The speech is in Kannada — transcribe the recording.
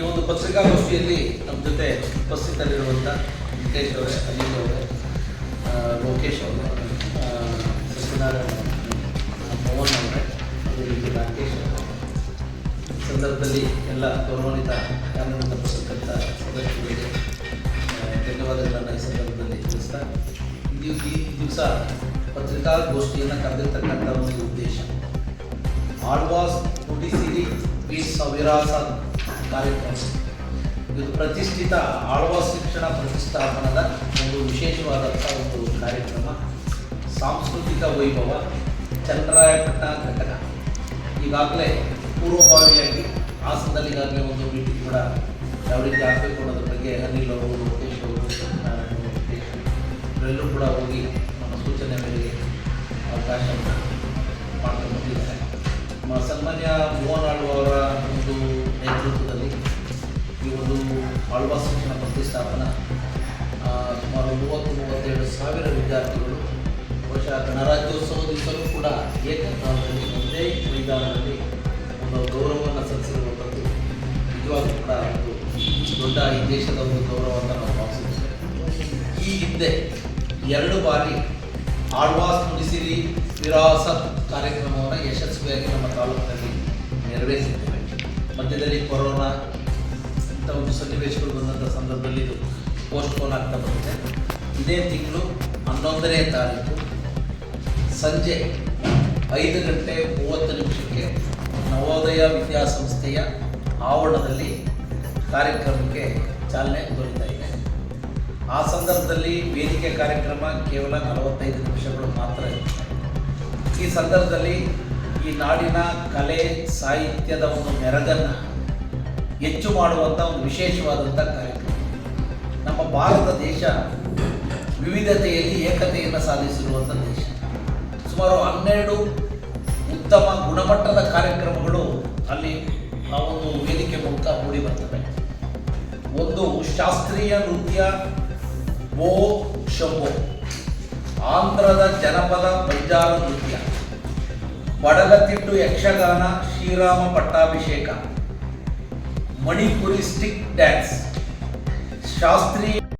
ಈ ಒಂದು ಪತ್ರಿಕಾಗೋಷ್ಠಿಯಲ್ಲಿ ನಮ್ಮ ಜೊತೆ ಉಪಸ್ಥಿತರಿರುವಂಥ ವೆಂಕಟೇಶ್ ಅವರೇ, ಅಜಿತ್ ಅವರೇ ಲೋಕೇಶ್ ಅವರು ಸತ್ಯನಾರಾಯಣ ಮೋಹನ್ ಅವರೇ, ಅದೇ ರೀತಿ ರಾಕೇಶ್ ಸಂದರ್ಭದಲ್ಲಿ ಎಲ್ಲ ಗೌರವಾನ್ವಿತ ಕಾನೂನಿನ ಪುಸ್ತಕದ ಸದಸ್ಯರಿಗೆ ಧನ್ಯವಾದಗಳನ್ನು ಈ ಸಂದರ್ಭದಲ್ಲಿ ತಿಳಿಸ್ತಾ ಇದು ಈ ದಿವಸ ಪತ್ರಿಕಾಗೋಷ್ಠಿಯನ್ನು ಕರೆದಿರ್ತಕ್ಕಂಥ ಒಂದು ಉದ್ದೇಶ. ಆಳ್ವಾಸ್ ನುಡಿಸಿರಿ ವಿ ಸವಿರಾಸ ಕಾರ್ಯಕ್ರಮ ಇದು ಪ್ರತಿಷ್ಠಿತ ಆಳ್ವಾಸ್ ಶಿಕ್ಷಣ ಪ್ರತಿಷ್ಠಾಪನದ ಒಂದು ವಿಶೇಷವಾದಂಥ ಒಂದು ಕಾರ್ಯಕ್ರಮ. ಸಾಂಸ್ಕೃತಿಕ ವೈಭವ ಚಂದ್ರಾಯಪಟ್ಟ ಘಟಕ. ಈಗಾಗಲೇ ಪೂರ್ವಭಾವಿಯಾಗಿ ಹಾಸನದಲ್ಲಿ ಈಗಾಗಲೇ ಒಂದು ಮೀಟಿಂಗ್ ಕೂಡ ಯಾವ ರೀತಿ ಆಗಬೇಕು ಅನ್ನೋದ್ರ ಬಗ್ಗೆ ಅನಿಲ್ ಅವರು, ಲೋಕೇಶ್ ಅವರು ಇವರೆಲ್ಲರೂ ಕೂಡ ಹೋಗಿ ನಮ್ಮ ಸೂಚನೆ ಮೇಲೆ ಅವಕಾಶವನ್ನು ಮಾಡ್ಕೊಂಡು ಬಂದಿದ್ದಾರೆ. ಸನ್ಮಾನ್ಯ ಮೋಹನ್ ಆಳ್ವ ಅವರ ಒಂದು ನೇತೃತ್ವದಲ್ಲಿ ಈ ಒಂದು ಆಳ್ವಾ ಶಿಕ್ಷಣ ಪ್ರತಿಷ್ಠಾಪನ ಸುಮಾರು ಮೂವತ್ತು, ಮೂವತ್ತೆರಡು ಸಾವಿರ ವಿದ್ಯಾರ್ಥಿಗಳು ಬಹುಶಃ ಗಣರಾಜ್ಯೋತ್ಸವ ದಿವಸವೂ ಕೂಡ ಏಕಕಾಲದಲ್ಲಿ ಒಂದೇ ಮೈದಾನದಲ್ಲಿ ಒಂದು ಗೌರವವನ್ನು ಸಲ್ಲಿಸಿರುವಂಥದ್ದು ನಿಜವಾಗ್ಲೂ ಕೂಡ ಒಂದು ದೊಡ್ಡ ಈ ದೇಶದ ಒಂದು ಗೌರವವನ್ನು ನಾವು ಭಾವಿಸುತ್ತೇವೆ ಈ ಹಿಂದೆ ಎರಡು ಬಾರಿ ಆಳ್ವಾಸ್ ನುಡಿಸಿರಿ ವಿರಾಸತ್ ಕಾರ್ಯಕ್ರಮವನ್ನು ಯಶಸ್ವಿಯಾಗಿ ನಮ್ಮ ತಾಲೂಕಿನಲ್ಲಿ ನೆರವೇರಿಸಿದ್ದೇವೆ. ಮಧ್ಯದಲ್ಲಿ ಕೊರೋನಾ ಇಂಥ ಒಂದು ಸನ್ನಿವೇಶಗಳು ಬಂದಂಥ ಸಂದರ್ಭದಲ್ಲಿ ಇದು ಪೋಸ್ಟ್ಪೋನ್ ಆಗ್ತಾ ಬರುತ್ತೆ ಇದೇ ತಿಂಗಳು ಹನ್ನೊಂದನೇ ತಾರೀಕು ಸಂಜೆ ಐದು ಗಂಟೆ ಮೂವತ್ತು ನಿಮಿಷಕ್ಕೆ ನವೋದಯ ವಿದ್ಯಾಸಂಸ್ಥೆಯ ಆವರಣದಲ್ಲಿ ಕಾರ್ಯಕ್ರಮಕ್ಕೆ ಚಾಲನೆ ದೊರೀತಾ ಇದೆ. ಆ ಸಂದರ್ಭದಲ್ಲಿ ವೇದಿಕೆ ಕಾರ್ಯಕ್ರಮ ಕೇವಲ ನಲವತ್ತೈದು ನಿಮಿಷಗಳು ಮಾತ್ರ ಇರುತ್ತೆ ಈ ಸಂದರ್ಭದಲ್ಲಿ ಈ ನಾಡಿನ ಕಲೆ ಸಾಹಿತ್ಯದ ಒಂದು ಮೆರಗನ್ನು ಹೆಚ್ಚು ಮಾಡುವಂಥ ಒಂದು ವಿಶೇಷವಾದಂಥ ಕಾರ್ಯಕ್ರಮ. ನಮ್ಮ ಭಾರತ ದೇಶ ವಿವಿಧತೆಯಲ್ಲಿ ಏಕತೆಯನ್ನು ಸಾಧಿಸಿರುವಂಥ ದೇಶ. ಸುಮಾರು ಹನ್ನೆರಡು ಉತ್ತಮ ಗುಣಮಟ್ಟದ ಕಾರ್ಯಕ್ರಮಗಳು ಅಲ್ಲಿ ಆ ಒಂದು ವೇದಿಕೆ ಮೂಲಕ ಮೂಡಿ ಬರ್ತವೆ. ಒಂದು ಶಾಸ್ತ್ರೀಯ ನೃತ್ಯ ಓ ಶಂಭೋ. ಆಂಧ್ರದ ಜನಪದ ಬಂಜಾರ ನೃತ್ಯ. ಬಡಗತಿಟ್ಟು ಯಕ್ಷಗಾನ, ಶ್ರೀರಾಮ ಪಟ್ಟಾಭಿಷೇಕ. Manipuri stick dance,